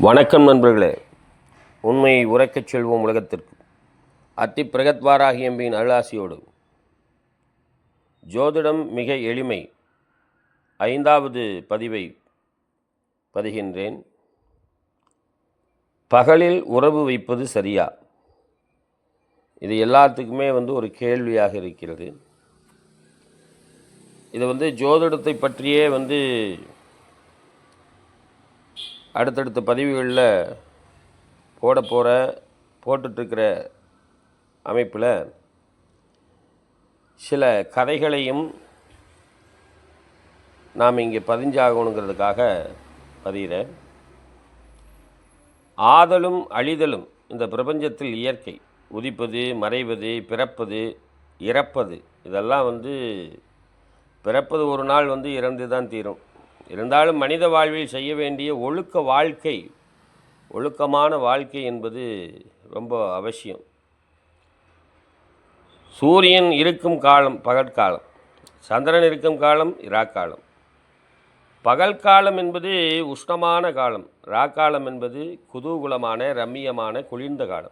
வணக்கம் நண்பர்களே. உண்மையை உரைக்கச் செல்வோம் உலகத்திற்கு. அத்தி பிரகத்வாராகி எம்பியின் அருளாசியோடு. ஜோதிடம் மிக எளிமை. ஐந்தாவது பதிவை பதிகின்றேன். பகலில் உறவு வைப்பது சரியா? இது எல்லாத்துக்குமே வந்து ஒரு கேள்வியாக இருக்கிறது. இது வந்து ஜோதிடத்தை பற்றியே வந்து அடுத்தடுத்த பதிவுகளில் போட போகிற போட்டுட்ருக்கிற அமைப்பில் சில கதைகளையும் நாம் இங்கே பதிஞ்சாகணுங்கிறதுக்காக பதிகிறேன். ஆதலும் அழிதலும் இந்த பிரபஞ்சத்தில் இயற்கை. உதிப்பது மறைவது பிறப்பது இறப்பது. இதெல்லாம் வந்து பிறப்பது ஒரு நாள் வந்து இறந்து தான் தீரும். இருந்தாலும் மனித வாழ்வில் செய்ய வேண்டிய ஒழுக்க வாழ்க்கை ஒழுக்கமான வாழ்க்கை என்பது ரொம்ப அவசியம். சூரியன் இருக்கும் காலம் பகற்காலம். சந்திரன் இருக்கும் காலம் இராக்காலம். பகல் காலம் என்பது உஷ்ணமான காலம். ராக்காலம் என்பது குதூகுலமான ரம்மியமான குளிர்ந்த காலம்.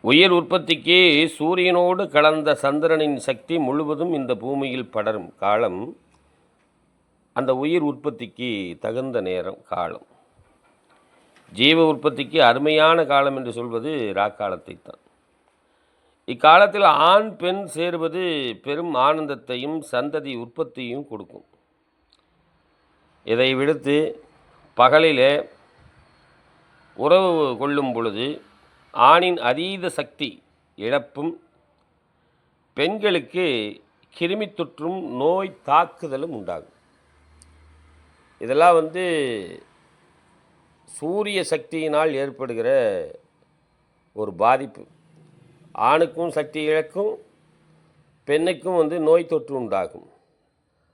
உயிர் உற்பத்திக்கு சூரியனோடு கலந்த சந்திரனின் சக்தி முழுவதும் இந்த பூமியில் படரும் காலம் அந்த உயிர் உற்பத்திக்கு தகுந்த நேரம் காலம். ஜீவ உற்பத்திக்கு அருமையான காலம் என்று சொல்வது ராக்காலத்தை தான். இக்காலத்தில் ஆண் பெண் சேருவது பெரும் ஆனந்தத்தையும் சந்ததி உற்பத்தியும் கொடுக்கும். இதை விடுத்து பகலிலே உறவு கொள்ளும் பொழுது ஆணின் அதீத சக்தி இழப்பும் பெண்களுக்கு கிருமி தொற்றும் நோய் தாக்குதலும் உண்டாகும். இதெல்லாம் வந்து சூரிய சக்தியினால் ஏற்படுகிற ஒரு பாதிப்பு. ஆணுக்கும் சக்தி இழக்கும் பெண்ணுக்கும் வந்து நோய் தொற்று உண்டாகும்.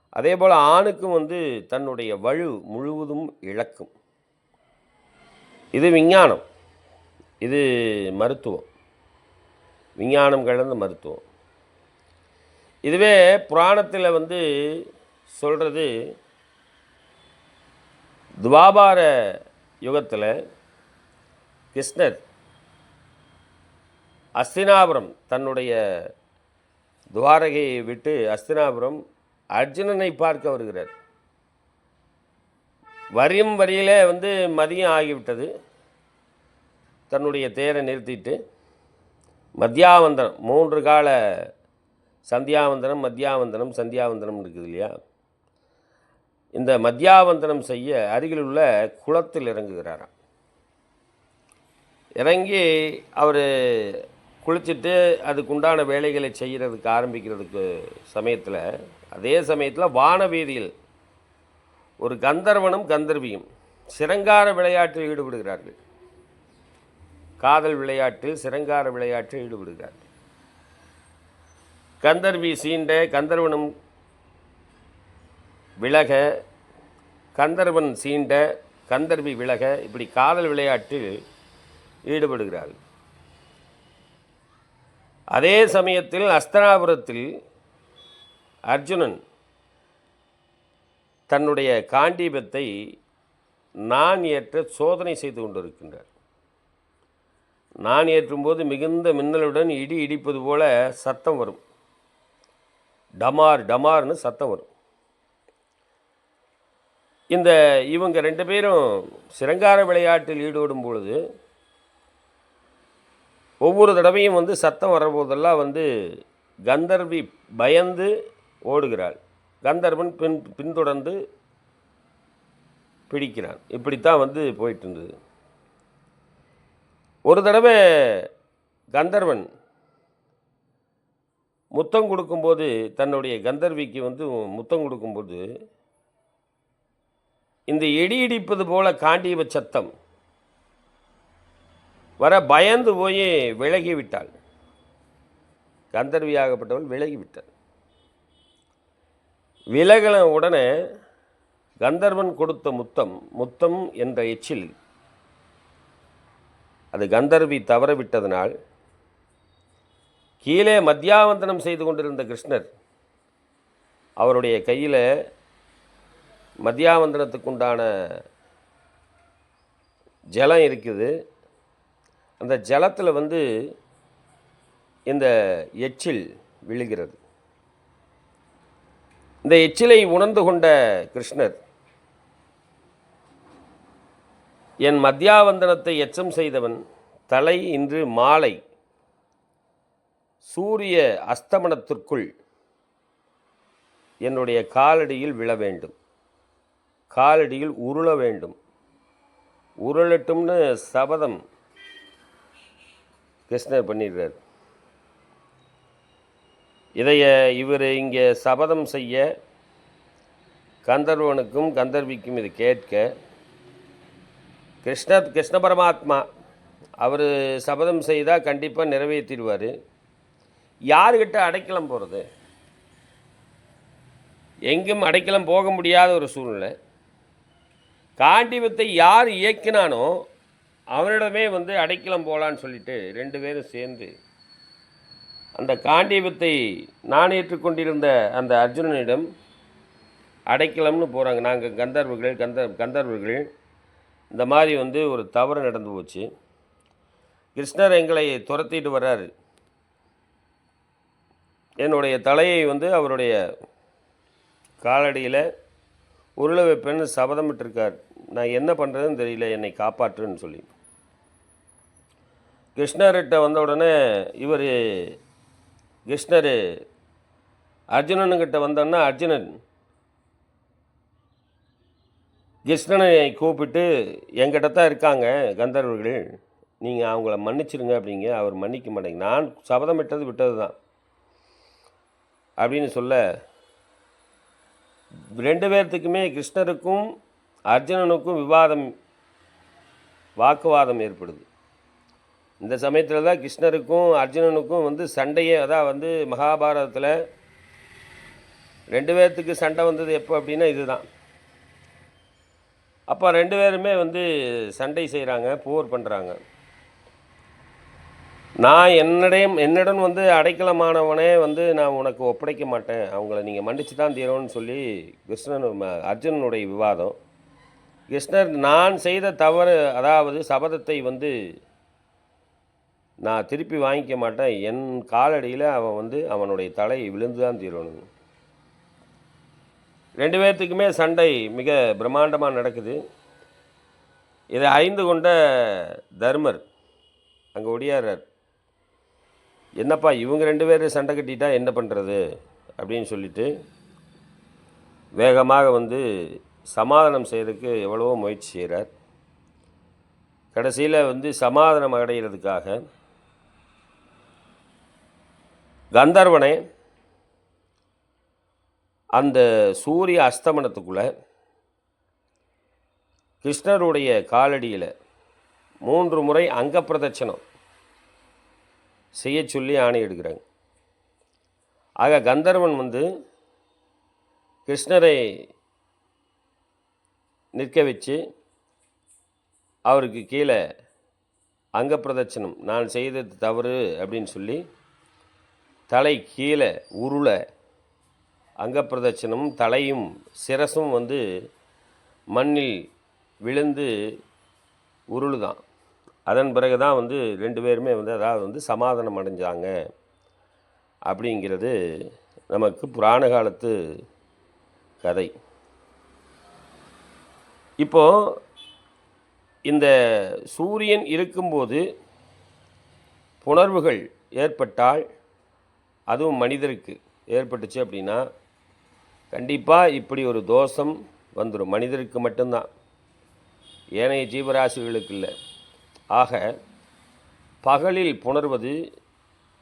அதே போல் ஆணுக்கும் வந்து தன்னுடைய வலு முழுவதும் இழக்கும். இது விஞ்ஞானம். இது மருத்துவம். விஞ்ஞானம் கலந்த மருத்துவம். இதுவே புராணத்தில் வந்து சொல்கிறது துவாபார யுகத்தில் கிருஷ்ணர் அஸ்தினாபுரம் தன்னுடைய துவாரகையை விட்டு அஸ்தினாபுரம் அர்ஜுனனை பார்க்க வருகிறார். வரியும் வரியிலே வந்து மதியம் ஆகிவிட்டது. தன்னுடைய தேரை நிறுத்திட்டு மத்தியாவந்தனம் மூன்று கால சந்தியாவந்தனம் மத்தியாவந்தனம் சந்தியாவந்தனம் இருக்குது இல்லையா? இந்த மத்தியாவந்தனம் செய்ய அருகில் உள்ள குளத்தில் இறங்குகிறாராம். இறங்கி அவர் குளிச்சுட்டு அதுக்குண்டான வேலைகளை செய்கிறதுக்கு ஆரம்பிக்கிறதுக்கு சமயத்தில் அதே சமயத்தில் வானவீதியில் ஒரு கந்தர்வனும் கந்தர்வியும் சிரங்கார விளையாட்டில் ஈடுபடுகிறார்கள். காதல் விளையாட்டில் சிரங்கார விளையாட்டில் ஈடுபடுகிறார்கள். கந்தர்வி சீண்ட கந்தர்வனும் விலக கந்தர்வன் சீண்ட கந்தர்வி விலக இப்படி காதல் விளையாட்டில் ஈடுபடுகிறார்கள் அதே சமயத்தில் அஸ்தனாபுரத்தில் அர்ஜுனன் தன்னுடைய காண்டீபத்தை நான் ஏற்ற சோதனை செய்து கொண்டிருக்கின்றார். நான் ஏற்றும்போது மிகுந்த மின்னலுடன் இடி இடிப்பது போல சத்தம் வரும். டமார் டமார்னு சத்தம் வரும். இந்த இவங்க ரெண்டு பேரும் சிரங்கார விளையாட்டில் ஈடுபடும் பொழுது ஒவ்வொரு தடவையும் வந்து சத்தம் வரபோதெல்லாம் வந்து கந்தர்வி பயந்து ஓடுகிறாள். கந்தர்வன் பின் பின்தொடர்ந்து பிடிக்கிறான். இப்படித்தான் வந்து போயிட்டு இருந்தது ஒரு தடவை கந்தர்வன் முத்தம் கொடுக்கும்போது தன்னுடைய கந்தர்விக்கு வந்து முத்தம் கொடுக்கும்போது இந்த இடி இடிப்பது போல காண்டியவ சத்தம். வர பயந்து போய் விலகி விட்டாள் கந்தர்வியாகப்பட்டவள் விலகி விட்டாள் விலகல உடனே கந்தர்வன் கொடுத்த முத்தம் முத்தம் என்ற எச்சில். அது கந்தர்வி தவறவிட்டதனால் கீழே மத்தியாவந்தனம் செய்து கொண்டிருந்த கிருஷ்ணர் அவருடைய கையில் மத்தியாவந்தனத்துக்குண்டான ஜலம் இருக்குது. அந்த ஜலத்தில் வந்து இந்த எச்சில் விழுகிறது. இந்த எச்சிலை உணர்ந்து கொண்ட கிருஷ்ணர் என் மத்தியாவந்தனத்தை எச்சம் செய்தவன் தலை இன்று மாலை சூரிய அஸ்தமனத்திற்குள் என்னுடைய காலடியில் விழ வேண்டும். காலடியில் உருள வேண்டும். உருளட்டும்னு சபதம் கிருஷ்ணர் பண்ணிடுறார். இதைய இவர் இங்கே சபதம் செய்ய கந்தர்வனுக்கும் கந்தர்விக்கும் இது கேட்க கிருஷ்ண கிருஷ்ண பரமாத்மா அவர் சபதம் செய்தால் கண்டிப்பாக நிறைவேற்றிடுவார். யாருக்கிட்ட அடைக்கலம் போகிறது எங்கும் அடைக்கலம் போக முடியாத ஒரு சூழ்நிலை. காண்டிபத்தை யார் இயக்கினானோ அவனிடமே வந்து அடைக்கலம் போகலான்னு சொல்லிட்டு ரெண்டு பேரும் சேர்ந்து அந்த காண்டிபத்தை நான் ஏற்றுக்கொண்டிருந்த அந்த அர்ஜுனனிடம் அடைக்கலம்னு போகிறாங்க நாங்கள் கந்தர்வர்கள் கந்த கந்தர்வர்கள். இந்த மாதிரி வந்து ஒரு தவறு நடந்து போச்சு. கிருஷ்ணர் எங்களை துரத்திட்டு வர்றாரு. என்னுடைய தலையை வந்து அவருடைய காலடியில் உருளை வைப்பேன்னு சபதமிட்டிருக்கார். நான் என்ன பண்ணுறதுன்னு தெரியல என்னை காப்பாற்றுன்னு சொல்லி. கிருஷ்ணர்கிட்ட வந்த உடனே இவர் கிருஷ்ணர் அர்ஜுனனுக்கிட்ட வந்தோன்னா அர்ஜுனன் கிருஷ்ணனை கூப்பிட்டு எங்கிட்ட தான் இருக்காங்க கந்தர்வர்கள் நீங்கள் அவங்கள மன்னிச்சிருங்க அப்படிங்க. அவர் மன்னிக்க மாட்டேங்க. நான் சபதமிட்டது விட்டது தான் அப்படின்னு சொல்ல ரெண்டு பேர்த்துக்குமே கிருஷ்ணருக்கும் அர்ஜுனனுக்கும் விவாதம் வாக்குவாதம் ஏற்படுது. இந்த சமயத்தில் தான் கிருஷ்ணருக்கும் அர்ஜுனனுக்கும் வந்து சண்டையே அதான் வந்து மகாபாரதத்தில் ரெண்டு பேர்த்துக்கு சண்டை வந்தது எப்போ அப்படின்னா இதுதான். அப்போ ரெண்டு பேருமே வந்து சண்டை செய்கிறாங்க போர் பண்ணுறாங்க நான் என்னுடைய என்னிடம் வந்து அடைக்கலமானவனே வந்து நான் உனக்கு ஒப்படைக்க மாட்டேன். அவங்கள நீங்கள் மன்னிச்சு தான் தீரணும்னு சொல்லி கிருஷ்ணன் அர்ஜுனனுடைய விவாதம். கிருஷ்ணர் நான் செய்த தவறு அதாவது சபதத்தை வந்து நான் திருப்பி வாங்கிக்க மாட்டேன். என் காலடியில் அவன் வந்து அவனுடைய தலை விழுந்து தான் தீரணும் ரெண்டு பேர்த்துக்குமே சண்டை மிக பிரம்மாண்டமாக நடக்குது. இதை அறிந்து கொண்ட தர்மர் அங்கே ஒடியாரார் என்னப்பா இவங்க ரெண்டு பேரும் சண்டை கட்டிட்டா என்ன பண்ணுறது அப்படின்னு சொல்லிட்டு வேகமாக வந்து சமாதானம் செய்கிறதுக்கு எவ்வளவோ முயற்சி செய்கிறார் கடைசியில் வந்து சமாதானம் அடைகிறதுக்காக கந்தர்வனை அந்த சூரிய அஸ்தமனத்துக்குள்ளே கிருஷ்ணருடைய காலடியில் மூன்று முறை அங்க பிரதட்சணம் செய்ய சொல்லி ஆணையிடுகிறாங்க ஆக கந்தர்வன் வந்து கிருஷ்ணரை நிற்க வச்சு அவருக்கு கீழே அங்க பிரதட்சணம் நான் செய்தது தவறு அப்படின்னு சொல்லி தலை கீழே உருள அங்கப்பிரதட்சணமும் தலையும் சிரசும் வந்து மண்ணில் விழுந்து உருளுதான். அதன் பிறகு தான் வந்து ரெண்டு பேருமே வந்து அதாவது வந்து சமாதானம் அடைஞ்சாங்க. அப்படிங்கிறது நமக்கு புராண காலத்து கதை. இப்போ இந்த சூரியன் இருக்கும்போது புணர்வுகள் ஏற்பட்டால் அதுவும் மனிதருக்கு ஏற்பட்டுச்சு அப்படின்னா கண்டிப்பாக இப்படி ஒரு தோஷம் வந்துடும் மனிதருக்கு மட்டும்தான். ஏனைய ஜீவராசிகளுக்கு இல்லை. ஆக பகலில் புணர்வது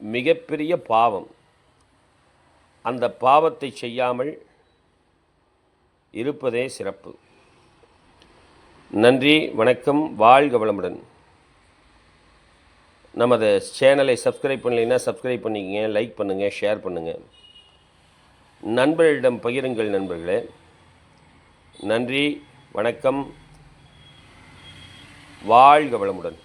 மிகப்பெரிய பாவம். அந்த பாவத்தை செய்யாமல் இருப்பதே சிறப்பு. நன்றி வணக்கம் வாழ்க வளமுடன். நமது சேனலை சப்ஸ்கிரைப் பண்ணலைன்னா சப்ஸ்கிரைப் பண்ணிக்கங்க லைக் பண்ணுங்கள் ஷேர் பண்ணுங்கள் நண்பர்களிடம் பகிருங்கள் நண்பர்களே. நன்றி வணக்கம். வாழ்க வளமுடன்.